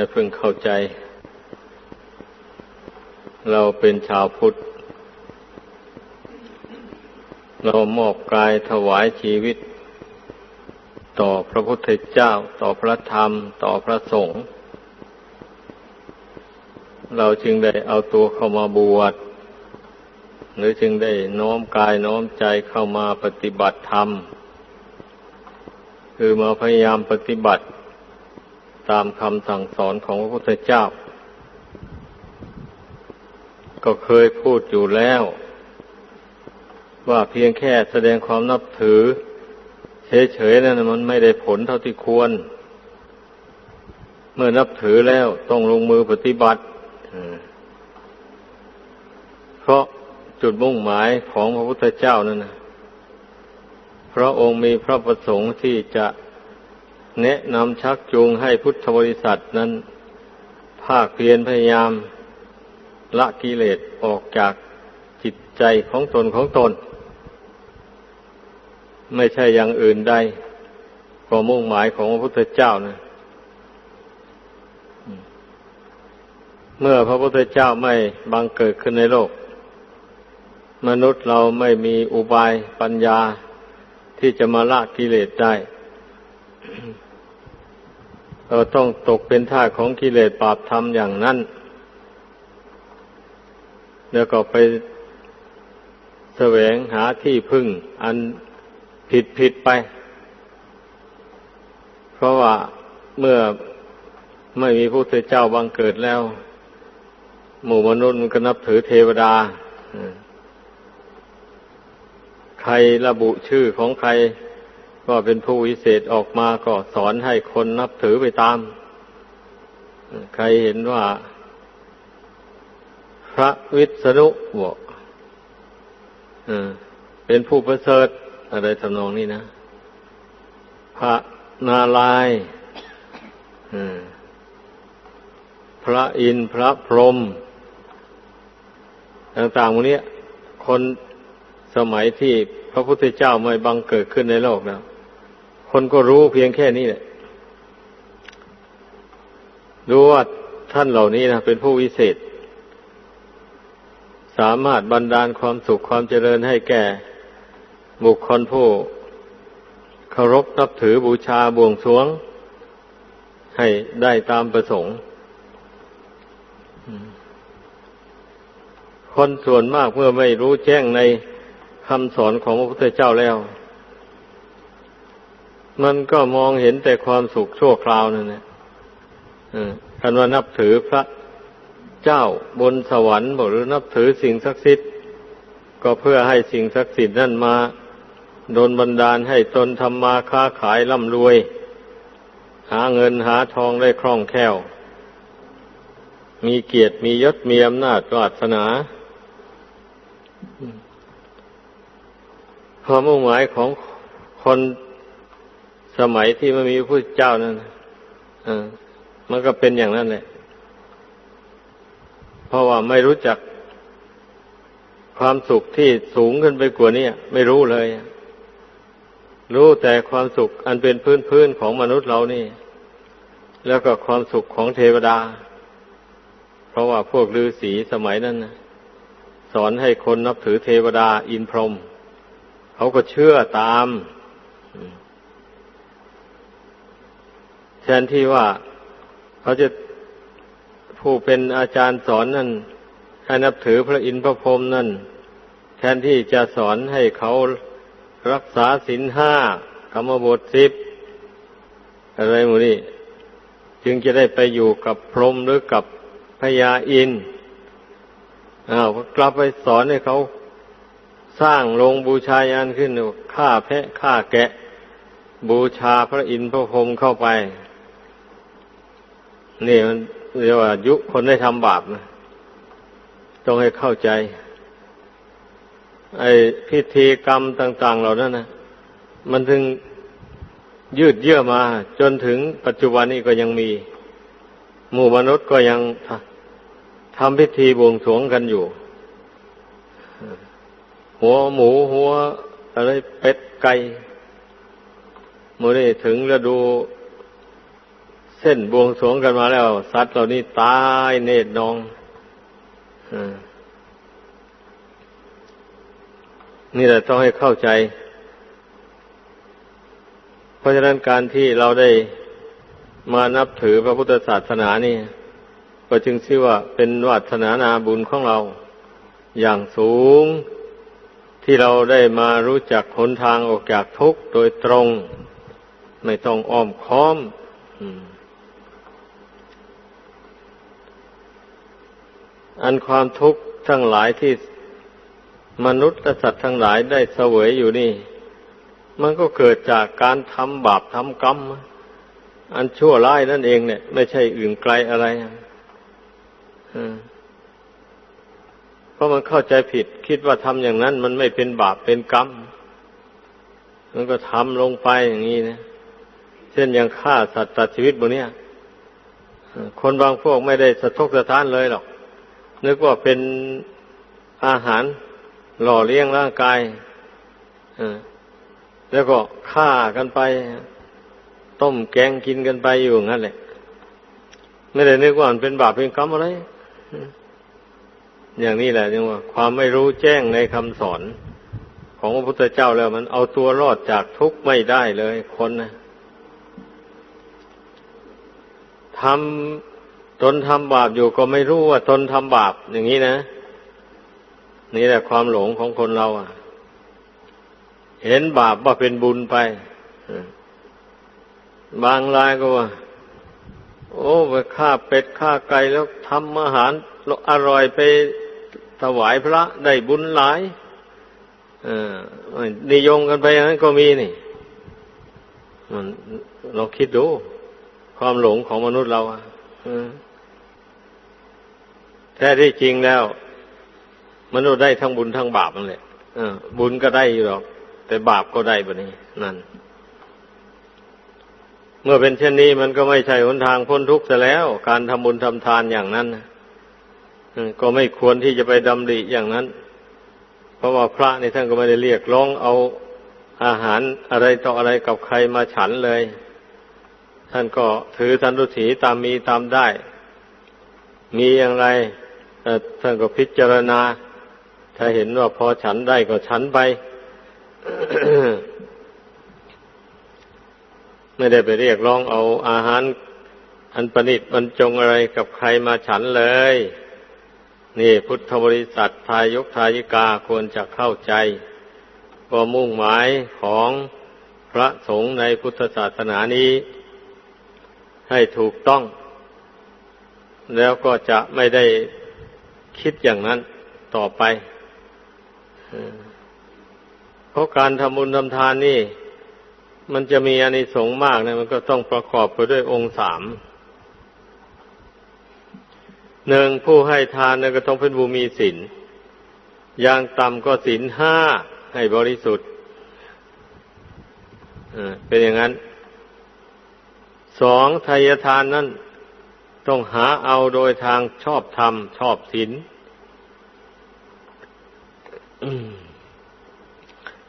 ให้พึงเข้าใจ เราเป็นชาวพุทธ เรามอบกายถวายชีวิต ต่อพระพุทธเจ้า ต่อพระธรรม ต่อพระสงฆ์เราจึงได้เอาตัวเข้ามาบวชหรือจึงได้น้อมกายน้อมใจเข้ามาปฏิบัติธรรม คือมาพยายามปฏิบัติ ตามคำสั่งสอนของพระพุทธเจ้า ก็เคยพูดอยู่แล้ว ว่าเพียงแค่แสดงความนับถือ เฉยๆนั่นมันไม่ได้ผลเท่าที่ควร เมื่อนับถือแล้วต้องลงมือปฏิบัติเพราะจุดมุ่งหมายของพระพุทธเจ้านั่นนะพระองค์มีพระประสงค์ที่จะ แนะนำชักจูงให้พุทธบริษัทนั้น ภาคเพียรพยายาม ละกิเลสออกจากจิตใจของตนของตน ไม่ใช่อย่างอื่นใดก็มุ่งหมายของพระพุทธเจ้านะเมื่อพระพุทธเจ้าไม่บังเกิดขึ้นในโลก มนุษย์เราไม่มีอุบายปัญญาที่จะมาละกิเลสได้ เราต้องตกเป็นท่าของกิเลสบาปธรรมอย่างนั้น แล้วก็ไปแสวงหาที่พึ่ง อันผิดผิดไป เพราะว่าเมื่อไม่มีพระพุทธเจ้าบังเกิดแล้ว หมู่มนุษย์มันก็นับถือเทวดา ใครระบุชื่อของใคร ก็เป็นผู้วิเศษออกมาก็สอนให้คนนับถือไปตาม ใครเห็นว่า พระวิษณุบอกเป็นผู้ประเสริฐอะไรทำนองนี้นะ พระนาลายพระอินทร์พระพรหมต่างๆพวกนี้คนสมัยที่พระพุทธเจ้าไม่บังเกิดขึ้นในโลกแล้ว คนก็รู้เพียงแค่นี้แหละรู้ว่าท่านเหล่านี้นะเป็นผู้วิเศษ สามารถบรรดาลความสุขความเจริญให้แก่ บุคคลผู้เคารพนับถือบูชาบวงสรวง ให้ได้ตามประสงค์ คนส่วนมากเมื่อไม่รู้แจ้งในคำสอนของพระพุทธเจ้าแล้ว มันก็มองเห็นแต่ความสุขชั่วคราวนั่นแหละท่านว่านับถือพระเจ้าบนสวรรค์หรือนับถือสิ่งศักดิ์สิทธิ์ก็เพื่อให้สิ่งศักดิ์สิทธิ์นั่นมาโดนบันดาลให้ตนทำมาค้าขายร่ำรวย หาเงินหาทองได้คล่องแคล่ว มีเกียรติมียศมีอำนาจวาสนาความมุ่งหมายของคน สมัยที่ไม่มีพระเจ้านั้นมันก็เป็นอย่างนั้นแหละ เพราะว่าไม่รู้จักความสุขที่สูงขึ้นไปกว่านี้ไม่รู้เลย รู้แต่ความสุขอันเป็นพื้นพื้นของมนุษย์เรานี่ แล้วก็ความสุขของเทวดา เพราะว่าพวกฤาษีสมัยนั้นนะสอนให้คนนับถือเทวดาอินพรหมเขาก็เชื่อตาม นที่ว่าเขาจะผู้เป็นอาจารย์สอนนั่นให้นับถือพระอินทร์พระพรหมนั่น แทนที่จะสอนให้เขารักษาศีลห้ากรรมบทสิบอะไรหมดนี่จึงจะได้ไปอยู่กับพรหมหรือกับพญาอินอ้าวกลับไปสอนให้เขาสร้างลงบูชายันขึ้นฆ่าแพะฆ่าแกะ บูชาพระอินทร์พระพรหมเข้าไป นี่มันเรียกว่ายุคนได้ทำบาปนะต้องให้เข้าใจ ไอ้พิธีกรรมต่าง ๆ เหล่านั้นนะมันถึงยืดเยื้อมา จนถึงปัจจุบันนี้ก็ยังมี หมู่มนุษย์ก็ยังทำพิธีบวงสรวงกันอยู่ หัวหมูหัวอะไรเป็ดไก่เมื่อได้ถึงฤดู เส้นบวงสรวงกันมาแล้ว สัตว์เหล่านี้ตายเนตรนองอานี่แหละต้องให้เข้าใจ เพราะฉะนั้นการที่เราได้มานับถือพระพุทธศาสนานี่ ก็จึงชื่อว่าเป็นวัฒนานาบุญของเรา อย่างสูงที่เราได้มารู้จักหนทางออกจากทุกข์โดยตรง ไม่ต้องอ้อมค้อมอั อันความทุกข์ทั้งหลายที่มนุษย์และสัตว์ทั้งหลายได้เสวยอยู่นี่ มันก็เกิดจากการทำบาปทำกรรม อันชั่วร้ายนั่นเองเนี่ย ไม่ใช่อื่นไกลอะไรเพราะมันเข้าใจผิด คิดว่าทำอย่างนั้น มันไม่เป็นบาปเป็นกรรม มันก็ทำลงไปอย่างนี้นะเช่นอย่างฆ่าสัตว์ตัดชีวิตบนเนี้ยคนบางพวกไม่ได้สะทกสะท้านเลยหรอก นึกว่าเป็นอาหารหล่อเลี้ยงร่างกายแล้วก็ฆ่ากันไป ต้มแกงกินกันไปอยู่งั้นแหละ ไม่ได้นึกว่ามันเป็นบาปเป็นกรรมอะไร อย่างนี้แหละจึงว่า ความไม่รู้แจ้งในคำสอน ของพระพุทธเจ้าแล้วมันเอาตัวรอดจากทุกข์ไม่ได้เลยคนนะทำ ตนทำบาปอยู่ก็ไม่รู้ว่าตนทำบาปอย่างนี้นะ นี่แหละความหลงของคนเราอะ เห็นบาปว่าเป็นบุญไปบางรายก็ว่า โอ้ไปฆ่าเป็ดฆ่าไก่แล้วทำอาหารอร่อยไปถวายพระได้บุญหลายนิยมกันไปอย่างนั้นก็มีนี่มันเราคิดดู ความหลงของมนุษย์เราอะ แท้ที่จริงแล้ว มนุษย์ได้ทั้งบุญทั้งบาปนั่นแหละบุญก็ได้อยู่หรอก แต่บาปก็ได้แบบนี้นั่น เมื่อเป็นเช่นนี้มันก็ไม่ใช่หนทางพ้นทุกข์แต่แล้ว การทำบุญทำทานอย่างนั้นก็ไม่ควรที่จะไปดำริอย่างนั้น เพราะว่าพระนี่ท่านก็ไม่ได้เรียกร้องเอาอาหารอะไรต่ออะไรกับใครมาฉันเลย ท่านก็ถือทันรุถีตามมีตามได้ มีอย่างไร ท่านก็พิจารณา ถ้าเห็นว่าพอฉันได้ก็ฉันไป ไม่ได้ไปเรียกร้องเอาอาหาร อันประณิตบรรจงอะไรกับใครมาฉันเลย นี่พุทธบริษัททายกทายิกาควรจะเข้าใจว่ามุ่งหมายของพระสงฆ์ในพุทธศาสนานี้ ให้ถูกต้อง แล้วก็จะไม่ได้ คิดอย่างนั้นต่อไปเพราะการทำบุญทำทานนี่ มันจะมีอานิสงส์มากเนี่ยมันก็ต้องประกอบไปด้วยองค์สามหนึ่งผู้ให้ทานเนี่ยก็ต้องเป็นผู้มีศีลอย่างต่ำก็ศีลห้าให้บริสุทธิ์เป็นอย่างนั้น สองทายทานนั้นต้องหาเอาโดยทางชอบธรรม ชอบศีล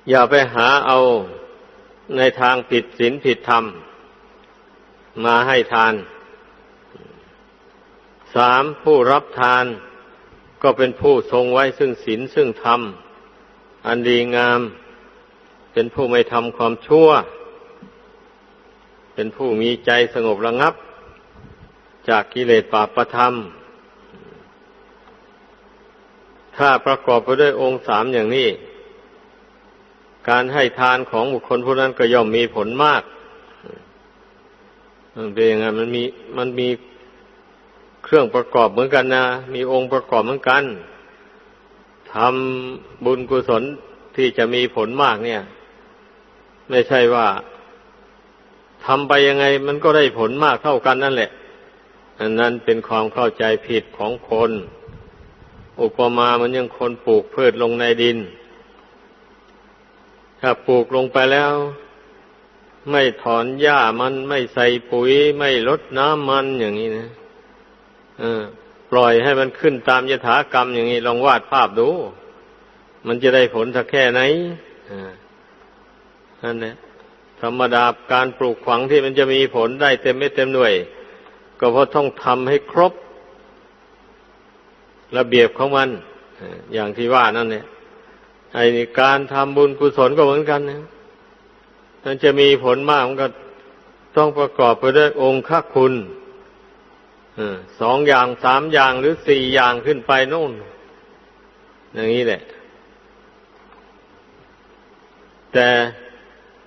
อย่าไปหาเอาในทางผิดศีลผิดธรรม มาให้ทาน สามผู้รับทานก็เป็นผู้ทรงไว้ซึ่งศีลซึ่งธรรม อันดีงาม เป็นผู้ไม่ทำความชั่ว เป็นผู้มีใจสงบระงับ จากกิเลสปาประธรรม ถ้าประกอบไปด้วยองค์สามอย่างนี้ การให้ทานของบุคคลผู้นั้นก็ย่อมมีผลมากมันเป็นยังไงมันมีมันมีเครื่องประกอบเหมือนกันนะมีองค์ประกอบเหมือนกันทำบุญกุศลที่จะมีผลมากเนี่ย ไม่ใช่ว่าทำไปยังไงมันก็ได้ผลมากเท่ากันนั่นแหละอันนั้นเป็นความเข้าใจผิดของคน อุปมามันยังคนปลูกพืชลงในดิน ถ้าปลูกลงไปแล้ว ไม่ถอนหญ้ามันไม่ใส่ปุ๋ย ไม่ลดน้ำมันอย่างนี้นะปล่อยให้มันขึ้นตามยถากรรมอย่างนี้ลองวาดภาพดู มันจะได้ผลสักแค่ไหนนั่นแหละธรรมดาการปลูกฝังที่มันจะมีผลได้เต็มไม่เต็มหน่วย ก็เพราะต้องทำให้ครบ ระเบียบของมันอย่างที่ว่านั่นเนี่ยไอ้การทำบุญกุศลก็เหมือนกันนะมันจะมีผลมากมันก็ต้องประกอบไปด้วยองค์ข้าคุณสองอย่างสามอย่างหรือสี่อย่างขึ้นไปโน่น อย่างนี้แหละ แต่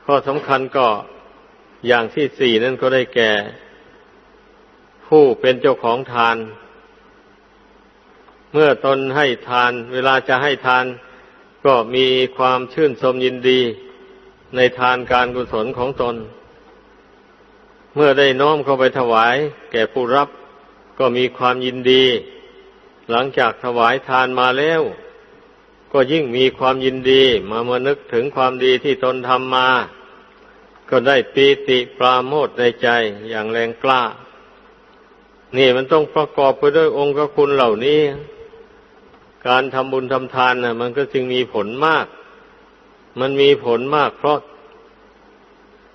ข้อสำคัญก็อย่างที่สี่นั่นก็ได้แก่ ผู้เป็นเจ้าของทาน เมื่อตนให้ทาน เวลาจะให้ทาน ก็มีความชื่นชมยินดี ในทานการกุศลของตน เมื่อได้น้อมเข้าไปถวาย แก่ผู้รับก็มีความยินดี หลังจากถวายทานมาแล้ว ก็ยิ่งมีความยินดีมาเมื่อนึกถึงความดีที่ตนทำมา ก็ได้ปีติปราโมทในใจอย่างแรงกล้า นี่มันต้องประกอบไปด้วยองค์คุณเหล่านี้ การทำบุญทำทานนะมันก็จึงมีผลมาก มันมีผลมาก เพราะ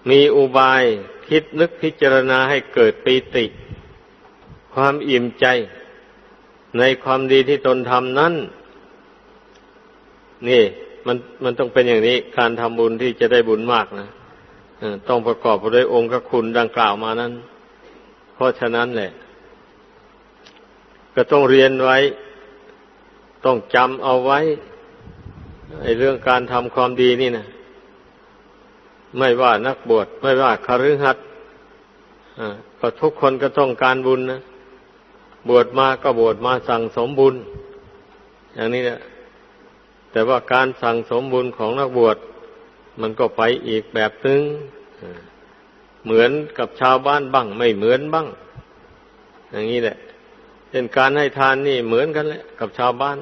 มีอุบายคิดนึกพิจารณาให้เกิดปีติ ความอิ่มใจ ในความดีที่ตนทำนั้น นี่ มันมันต้องเป็นอย่างนี้ การทำบุญที่จะได้บุญมากนะต้องประกอบไปด้วยองค์คุณดังกล่าวมานั้น เพราะฉะนั้นแหละ ก็ต้องเรียนไว้ ต้องจำเอาไว้ไอ้เรื่องการทำความดีนี่นะไม่ว่านักบวชไม่ว่าคฤหัสถ์ก็ทุกคนก็ต้องการบุญนะบวชมาก็บวชมาสั่งสมบุญ อย่างนี้เนี่ยแต่ว่าการสั่งสมบุญของนักบวช มันก็ไปอีกแบบนึงเหมือนกับชาวบ้านบ้าง ไม่เหมือนบ้าง อย่างนี้แหละ เป็นการให้ทานนี่เหมือนกันแหละกับชาวบ้าน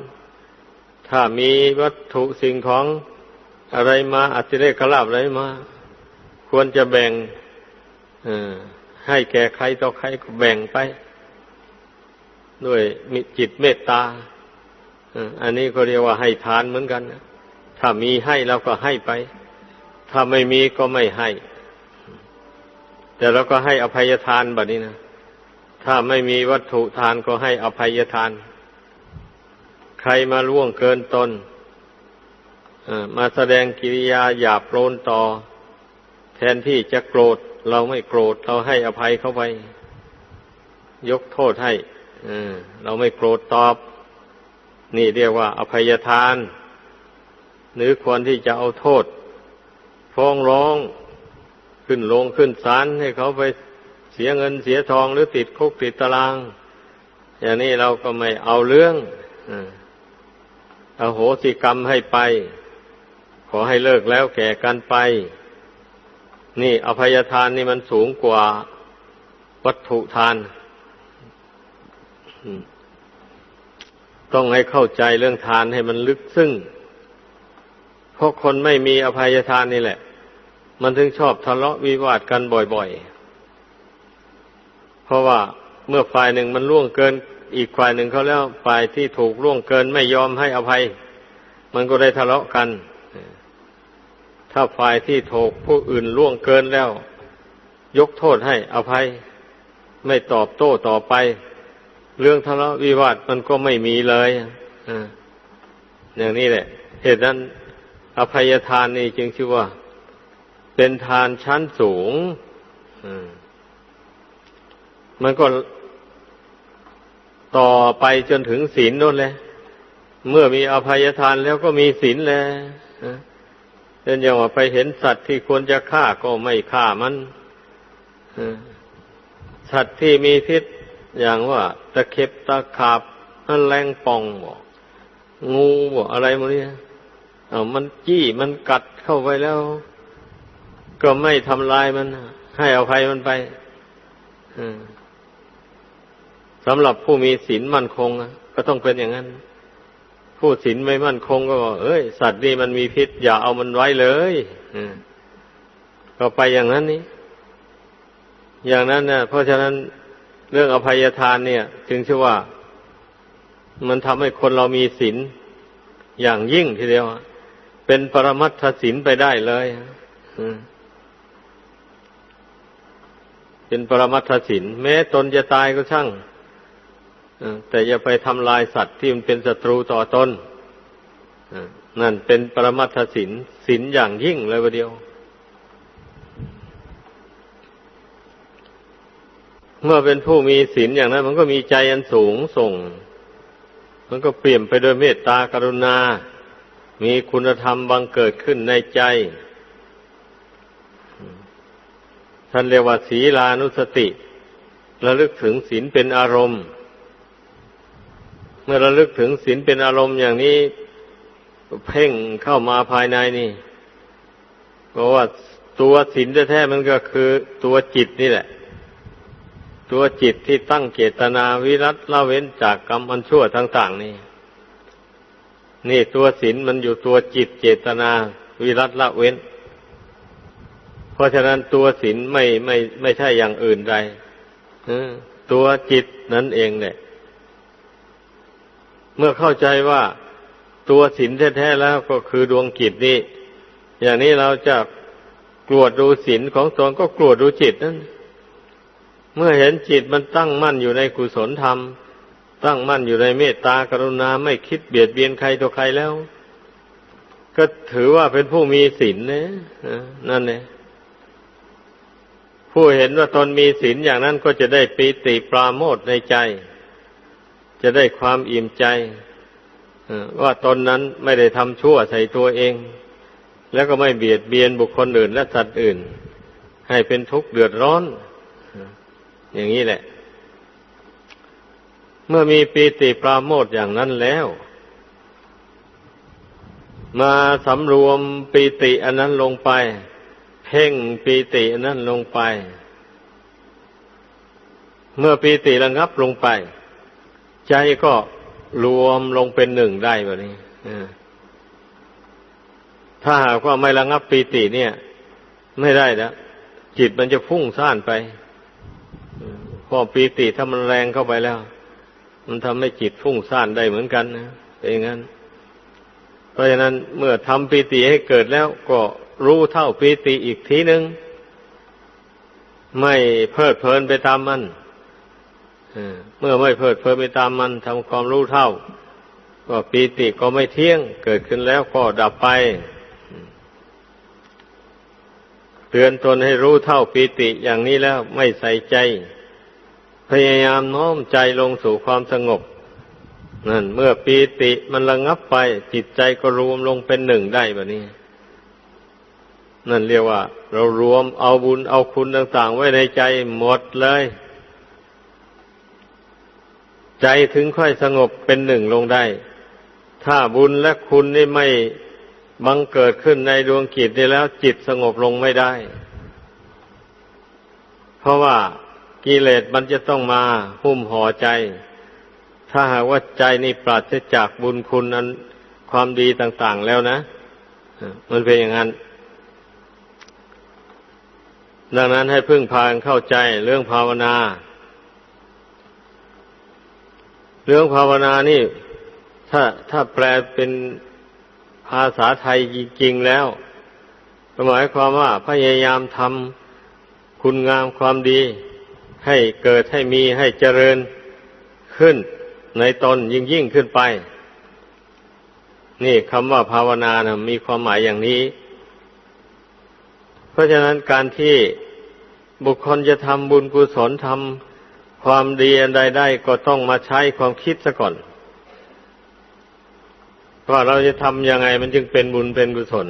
ถ้ามีวัตถุสิ่งของอะไรมาอัติเลกขลาบอะไรมา ควรจะแบ่งให้แก่ใครต่อใครก็แบ่งไป ด้วยมีจิตเมตตาอันนี้ก็เรียกว่าให้ทานเหมือนกัน ถ้ามีให้เราก็ให้ไป ถ้าไม่มีก็ไม่ให้ แต่เราก็ให้อภัยทานแบบนี้นะ ถ้าไม่มีวัตถุทานก็ให้อภัยทาน ใครมาล่วงเกินตนมาแสดงกิริยาหยาบโลนต่อ แทนที่จะโกรธ เราไม่โกรธ เราให้อภัยเข้าไป ยกโทษให้เราไม่โกรธตอบ นี่เรียกว่า อภัยทาน หรือควรที่จะเอาโทษ ฟ้องร้องขึ้นลงขึ้นศาลให้เขาไป สียเงินเสียทองหรือติดคุกติดตาราง อย่างนี้เราก็ไม่เอาเรื่องเอาโหสิกรรมให้ไป ขอให้เลิกแล้วแก่กันไป นี่อภัยทานนี่มันสูงกว่าวัตถุทาน ต้องให้เข้าใจเรื่องทานให้มันลึกซึ้งเพราะคนไม่มีอภัยทานนี่แหละ มันถึงชอบทะเลาะวิวาทกันบ่อยๆ เพราะว่าเมื่อฝ่ายหนึ่งมันล่วงเกิน อีกฝ่ายหนึ่งเขาแล้วฝ่ายที่ถูกล่วงเกินไม่ยอมให้อภัย มันก็ได้ทะเลาะกัน ถ้าฝ่ายที่ถูกผู้อื่นล่วงเกินแล้ว ยกโทษให้อภัย ไม่ตอบโต้ต่อไป เรื่องทะเลาะวิวาทมันก็ไม่มีเลยอย่างนี้แหละ เหตุนั้นอภัยทานนี่จึงชื่อว่า เป็นทานชั้นสูงมั มันก็ต่อไปจนถึงศีลนั่นแหละเมื่อมีอภัยทานแล้วก็มีศีลแล้วเช่นอย่างว่าไปเห็นสัตว์ที่ควรจะฆ่าก็ไม่ฆ่ามันสัตว์ที่มีพิษอย่างว่า ตะเข็บตะขาบมันแรงปองบอกงูบอกอะไรมันเนี่ยเอามันจี้มันกัดเข้าไปแล้ว ก็ไม่ทำลายมัน ให้อภัยมันไป สำหรับผู้มีศีลมั่นคงก็ต้องเป็นอย่างนั้น ผู้ศีลไม่มั่นคงก็บอกเอ้ย สัตว์นี่มันมีพิษ อย่าเอามันไว้เลยก็ไปอย่างนั้นนี่อย่างนั้นนะเพราะฉะนั้นเรื่องอภัยทานเนี่ย จึงชื่อว่า มันทำให้คนเรามีศีลอย่างยิ่งทีเดียวเป็นปรมัตถศีลไปได้เลยเป็นปรมัตถศีลแม้ตนจะตายก็ช่าง แต่อย่าไปทำลายสัตว์ที่มันเป็นศัตรูต่อตนนั่นเป็นปรมัตถศีลศีลอย่างยิ่งเลยวันเดียว เมื่อเป็นผู้มีศีลอย่างนั้น มันก็มีใจอันสูงส่ง มันก็เปลี่ยนไปโดยเมตตากรุณา มีคุณธรรมบังเกิดขึ้นในใจ ท่านเรียกว่าศีลานุสติระลึกถึงศีลเป็นอารมณ์ เมื่อระลึกถึงศีลเป็นอารมณ์อย่างนี้เพ่งเข้ามาภายในนี่เพราะว่าตัวศีลแท้ๆมันก็คือตัวจิตนี่แหละ ตัวจิตที่ตั้งเจตนาวิรัตละเว้นจากกรรมอันชั่วต่าง ๆ นี่ นี่ตัวศีลมันอยู่ตัวจิตเจตนาวิรัตละเว้น เพราะฉะนั้นตัวศีลไม่ไม่ไม่ใช่อย่างอื่นใดตัวจิตนั่นเองเนี่ย เมื่อเข้าใจว่าตัวศีลแท้ๆแล้วก็คือดวงจิตนี่อย่างนี้เราจะกลวดดูศีลของตนก็กลวดดูจิตนั่นเมื่อเห็นจิตมันตั้งมั่นอยู่ในกุศลธรรม ตั้งมั่นอยู่ในเมตตากรุณาไม่คิดเบียดเบียนใครต่อใครแล้ว ก็ถือว่าเป็นผู้มีศีลนะนั่นเองผู้เห็นว่าตนมีศีลอย่างนั้นก็จะได้ปีติปราโมทในใจ จะได้ความอิ่มใจว่าตนนั้นไม่ได้ทำชั่วใส่ตัวเอง แล้วก็ไม่เบียดเบียนบุคคลอื่นและสัตว์อื่น ให้เป็นทุกข์เดือดร้อน อย่างนี้แหละ เมื่อมีปีติปราโมทอย่างนั้นแล้ว มาสำรวมปีติอันนั้นลงไป เพ่งปีติอันนั้นลงไป เมื่อปีติระงับลงไป ใจก็รวมลงเป็นหนึ่งได้แบบนี้ถ้าหากว่าไม่ระงับปีติเนี่ย ไม่ได้แล้วจิตมันจะพุ่งซ่านไปพอปีติถ้ามันแรงเข้าไปแล้ว มันทำให้จิตฟุ้งซ่านได้เหมือนกันนะเป็นอย่างนั้น เพราะฉะนั้นเมื่อทำปีติให้เกิดแล้วก็รู้เท่าปีติอีกทีหนึ่งไม่เพลิดเพลินไปตามมัน เมื่อไม่เพลิดเพลินไปตามมันทำความรู้เท่า ก็ปีติก็ไม่เที่ยง เกิดขึ้นแล้วก็ดับไป เตือนตนให้รู้เท่าปีติอย่างนี้แล้วไม่ใส่ใจ พยายามน้อมใจลงสู่ความสงบนั่นเมื่อปีติมันระงับไป จิตใจก็รวมลงเป็นหนึ่งได้แบบนี้ นั่นเรียกว่า เรารวมเอาบุญเอาคุณต่าง ๆ ไว้ในใจหมดเลย ใจถึงค่อยสงบเป็นหนึ่งลงได้ ถ้าบุญและคุณนี่ไม่บังเกิดขึ้นในดวงจิตนี่แล้วจิตสงบลงไม่ได้ เพราะว่ากิเลสมันจะต้องมาหุ้มห่อใจ ถ้าหากว่าใจนี่ปราศจากบุญคุณนั้นความดีต่าง ๆแล้วนะมันเป็นอย่างนั้น ดังนั้นให้พึ่งพานเข้าใจเรื่องภาวนา เรื่องภาวนานี่ ถ้าถ้าแปลเป็นภาษาไทยจริงๆแล้วหมายความว่าพยายามทำคุณงามความดี ให้เกิดให้มีให้เจริญขึ้นในตนยิ่งยิ่งขึ้นไป นี่คำว่าภาวนานะมีความหมายอย่างนี้ เพราะฉะนั้นการที่บุคคลจะทำบุญกุศลทำ ความดีอันใดได้ก็ต้องมาใช้ความคิดซะก่อน ว่าเราจะทำยังไงมันจึงเป็นบุญเป็นกุศล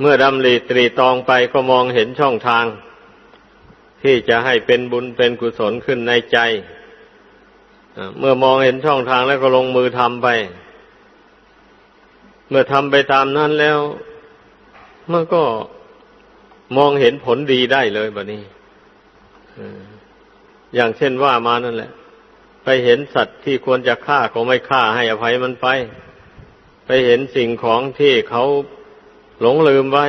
เมื่อดำริตรีตองไปก็มองเห็นช่องทาง ที่จะให้เป็นบุญเป็นกุศลขึ้นในใจ เมื่อมองเห็นช่องทางแล้วก็ลงมือทำไป เมื่อทำไปตามนั้นแล้ว มันก็ มองเห็นผลดีได้เลยแบบนี้อย่างเช่นว่ามานั่นแหละ ไปเห็นสัตว์ที่ควรจะฆ่าก็ไม่ฆ่าให้อภัยมันไป ไปเห็นสิ่งของที่เขาหลงลืมไว้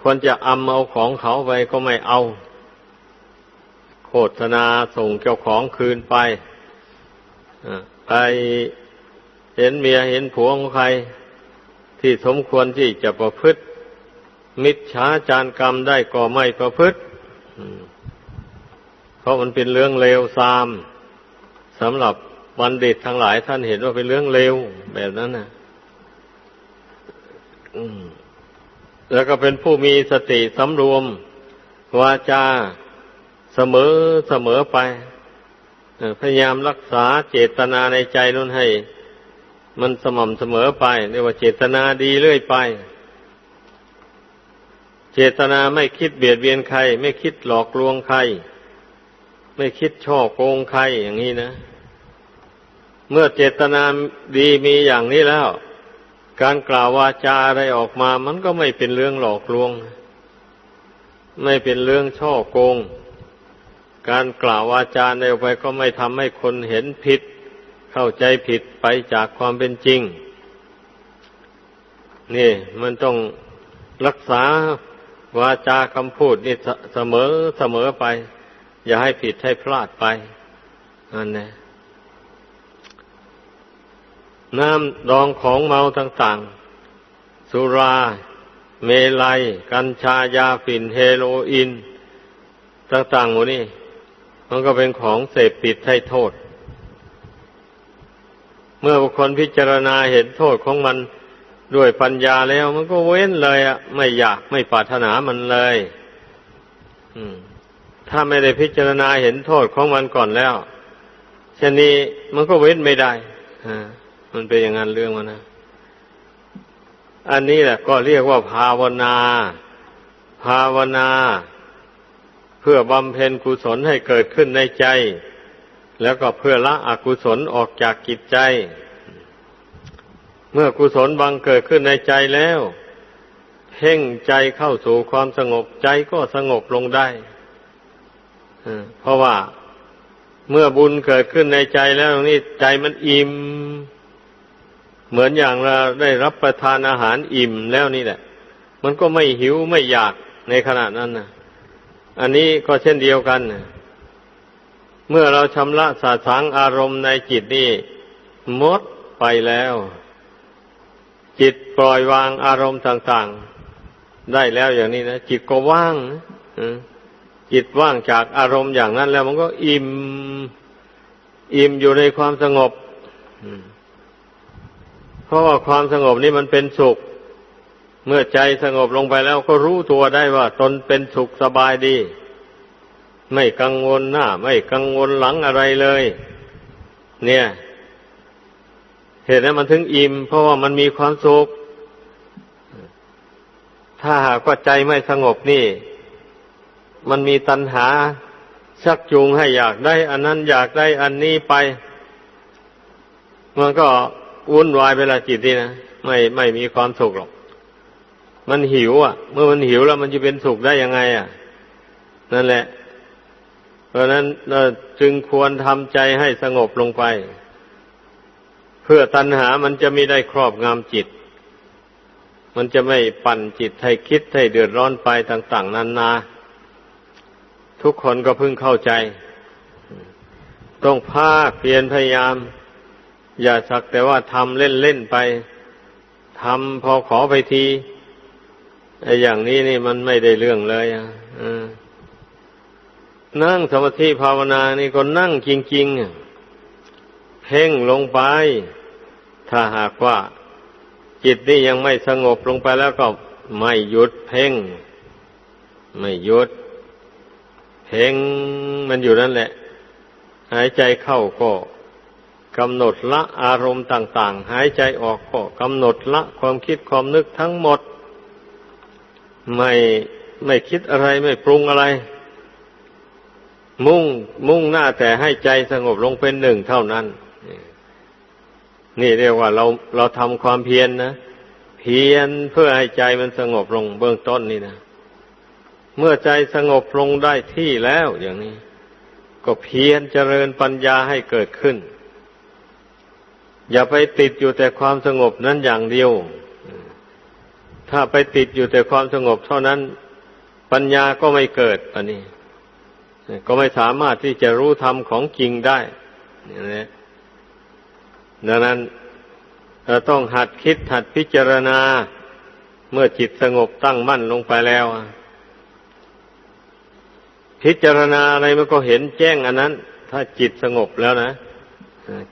ควรจะอำเอาของเขาไปก็ไม่เอา โฆษณาส่งเจ้าของคืนไปไปเห็นเมียเห็นผัวของใคร ที่สมควรที่จะประพฤติ มิจฉาจารกรรมได้ก็ไม่ประพฤติเพราะมันเป็นเรื่องเลวทรามสำหรับบัณฑิตทั้งหลายท่านเห็นว่าเป็นเรื่องเลวแบบนั้นนะแล้วก็เป็นผู้มีสติสำรวม วาจาเสมอเสมอไปพยายามรักษาเจตนาในใจนั้นให้ มันสม่ำเสมอไปเรียกว่าเจตนาดีเรื่อยไป เจตนาไม่คิดเบียดเบียนใคร ไม่คิดหลอกลวงใคร ไม่คิดช่อโกงใครอย่างนี้นะ เมื่อเจตนาดีมีอย่างนี้แล้ว การกล่าววาจาอะไรออกมา มันก็ไม่เป็นเรื่องหลอกลวง ไม่เป็นเรื่องช่อโกง การกล่าววาจาในออกไปก็ไม่ทำให้คนเห็นผิด เข้าใจผิดไปจากความเป็นจริง นี่ มันต้องรักษา วาจาคำพูดนี่เสมอเสมอไป อย่าให้ผิดให้พลาดไปอันนี้น้ำดองของเมาต่าง ๆ สุรา เมลัย กัญชายาฝิ่นเฮโรอีนต่างๆหมดนี่มันก็เป็นของเสพติดให้โทษ เมื่อบุคคลพิจารณาเห็นโทษของมัน ด้วยปัญญาแล้วมันก็เว้นเลยอะไม่อยากไม่ปรารถนามันเลยถ้าไม่ได้พิจารณาเห็นโทษของมันก่อนแล้วเช่นนี้มันก็เว้นไม่ได้อ่ามันเป็นอย่างนั้นเรื่องมันนะอันนี้แหละก็เรียกว่าภาวนา ภาวนา เพื่อบำเพ็ญกุศลให้เกิดขึ้นในใจ แล้วก็เพื่อละอกุศลออกจากกิจใจ เมื่อกุศลบังเกิดขึ้นในใจแล้วเพ่งใจเข้าสู่ความสงบใจก็สงบลงได้เพราะว่าเมื่อบุญเกิดขึ้นในใจแล้วนี่ใจมันอิ่ม เหมือนอย่างเราได้รับประทานอาหารอิ่มแล้วนี่แหละ มันก็ไม่หิวไม่อยากในขณะนั้นนะอันนี้ก็เช่นเดียวกันนะเมื่อเราชำระสาสางอารมณ์ในจิตนี่หมดไปแล้ว จิตปล่อยวางอารมณ์ต่าง ๆ ได้แล้วอย่างนี้นะจิตก็ว่างนะจิตว่างจากอารมณ์อย่างนั้นแล้วมันก็อิ่ม อิ่มอยู่ในความสงบเพราะว่าความสงบนี้มันเป็นสุข เมื่อใจสงบลงไปแล้วก็รู้ตัวได้ว่า ตนเป็นสุขสบายดี ไม่กังวลหน้า ไม่กังวลหลังอะไรเลย เนี่ย เหตุนั้นมันถึงอิ่ม เพราะว่ามันมีความสุข ถ้าหากว่าใจไม่สงบนี่ มันมีตัณหาชักจูงให้อยากได้ อันนั้นอยากได้อันนี้ไป มันก็วุ่นวายเวลาจิตนี่นะไม่ไม่มีความสุขหรอก มันหิว อะ เมื่อมันหิวแล้วมันจะเป็นสุขได้ยังไง อะ นั่นแหละ เพราะนั้นเราจึงควรทำใจให้สงบลงไป เพื่อตัณหามันจะไม่ได้ครอบงำจิต มันจะไม่ปั่นจิตให้คิดให้เดือดร้อนไปต่าง ๆนานานาทุกคนก็เพิ่งเข้าใจ ต้องภาคเพียรพยายาม อย่าสักแต่ว่าทำเล่นๆไปทำพอขอไปทีไอ้อย่างนี้นี่มันไม่ได้เรื่องเลยอะนั่งสมาธิภาวนานี่ก็นั่งจริงๆ เพ่งลงไป ถ้าหากว่า จิตนี่ยังไม่สงบลงไปแล้วก็ไม่หยุดเพ่ง ไม่หยุด เพ่งมันอยู่นั่นแหละ หายใจเข้าก็กำหนดละอารมณ์ต่าง ๆ หายใจออกก็กำหนดละความคิดความนึกทั้งหมด ไม่ไม่คิดอะไรไม่ปรุงอะไร มุ่งมุ่งหน้าแต่ให้ใจสงบลงเป็นหนึ่งเท่านั้น นี่เรียกว่าเราเราทำความเพียรนนะเพียรเพื่อให้ใจมันสงบลงเบื้องต้นนี่นะเมื่อใจสงบลงได้ที่แล้วอย่างนี้ ก็เพียรเจริญปัญญาให้เกิดขึ้น อย่าไปติดอยู่แต่ความสงบนั้นอย่างเดียว ถ้าไปติดอยู่แต่ความสงบเท่านั้น ปัญญาก็ไม่เกิดอันนี้ ก็ไม่สามารถที่จะรู้ธรรมของจริงได้นี่นะ ดังนั้นเราต้องหัดคิดหัดพิจารณา เมื่อจิตสงบตั้งมั่นลงไปแล้ว พิจารณาอะไรมันก็เห็นแจ้งอันนั้น ถ้าจิตสงบแล้วนะ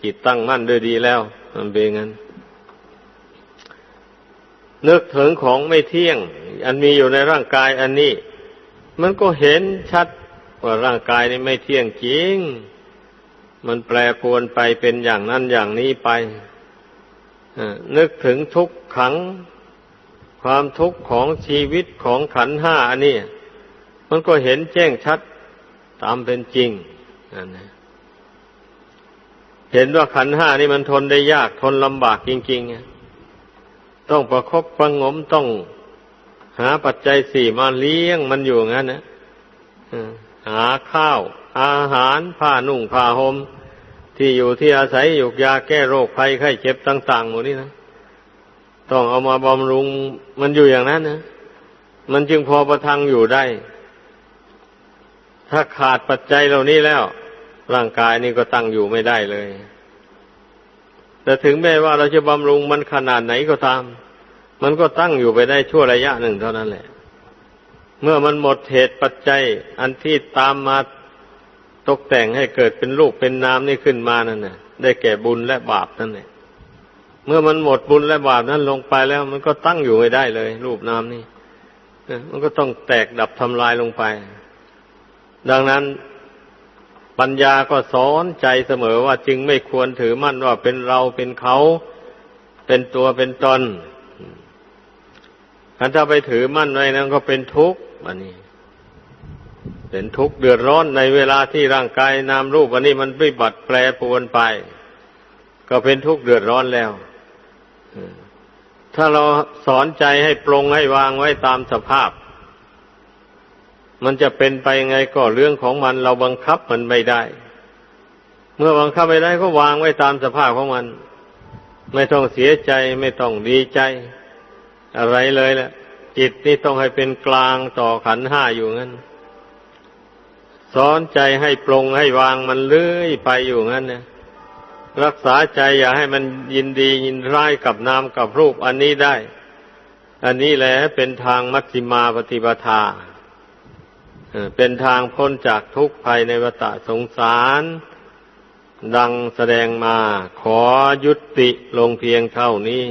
จิตตั้งมั่นด้วยดีแล้ว มันเป็นงั้นนึกถึงของไม่เที่ยง อันมีอยู่ในร่างกายอันนี้ มันก็เห็นชัดว่าร่างกายนี้ไม่เที่ยงจริง มันแปรปรวนไปเป็นอย่างนั้นอย่างนี้ไปนึกถึงทุกขัง ความทุกข์ของชีวิตของขันห้าอันนี้มันก็เห็นแจ้งชัดตามเป็นจริงนั่นนะเห็นว่าขันห้านี่มันทนได้ยากทนลำบากจริงๆ ต้องประคบประงมต้องหาปัจจัยสี่มาเลี้ยงมันอยู่งั้นนะ หาข้าว อาหารผ้านุ่งผ้าหม่มที่อยู่ที่อาศัยอยู่ยาแก้โรคภัยไข้เจ็บต่างๆหมดนี้นะต้องเอามาบำรุงมันอยู่อย่างนั้นนะมันจึงพอประทังอยู่ได้ ถ้าขาดปัจจัยเหล่านี้แล้ว ร่างกายนี่ก็ตั้งอยู่ไม่ได้เลย แต่ถึงแม้ว่าเราจะบำรุงมันขนาดไหนก็ตาม มันก็ตั้งอยู่ไปได้ชั่วระยะหนึ่งเท่านั้นแหละ เมื่อมันหมดเหตุปัจจัย อันที่ตามมาตกแต่งให้เกิดเป็นรูปเป็นนามนี่ขึ้นมานั่นน่ะ ได้แก่บุญและบาปนั่นแหละเมื่อมันหมดบุญและบาปนั้นลงไปแล้ว มันก็ตั้งอยู่ไม่ได้เลย รูปนามนี่มันก็ต้องแตกดับทำลายลงไป ดังนั้นปัญญาก็สอนใจเสมอว่าจึงไม่ควรถือมั่นว่าเป็นเราเป็นเขา เป็นตัวเป็นตนถ้าไปถือมั่นไว้นั้นก็เป็นทุกข์ อันนี้ เป็นทุกข์เดือดร้อนในเวลาที่ร่างกายนามรูปอันนี้มันวิบัติแปรปวนไป ก็เป็นทุกข์เดือดร้อนแล้วถ้าเราสอนใจให้ปรงให้วางไว้ตามสภาพ มันจะเป็นไปไงก็เรื่องของมันเราบังคับมันไม่ได้ เมื่อบังคับไม่ได้ก็วางไว้ตามสภาพของมัน ไม่ต้องเสียใจไม่ต้องดีใจ อะไรเลยแหละ จิตนี่ต้องให้เป็นกลางต่อขันห้าอยู่งั้นสอนใจให้ปรงให้วางมันเลื่อยไปอยู่งั้นนะรักษาใจอย่าให้มันยินดียินร้ายกับนามกับรูปอันนี้ได้ อันนี้แหละเป็นทางมัชฌิมาปฏิปทาเป็นทางพ้นจากทุกข์ภายในวัฏสงสาร ดังแสดงมาขอยุติลงเพียงเท่านี้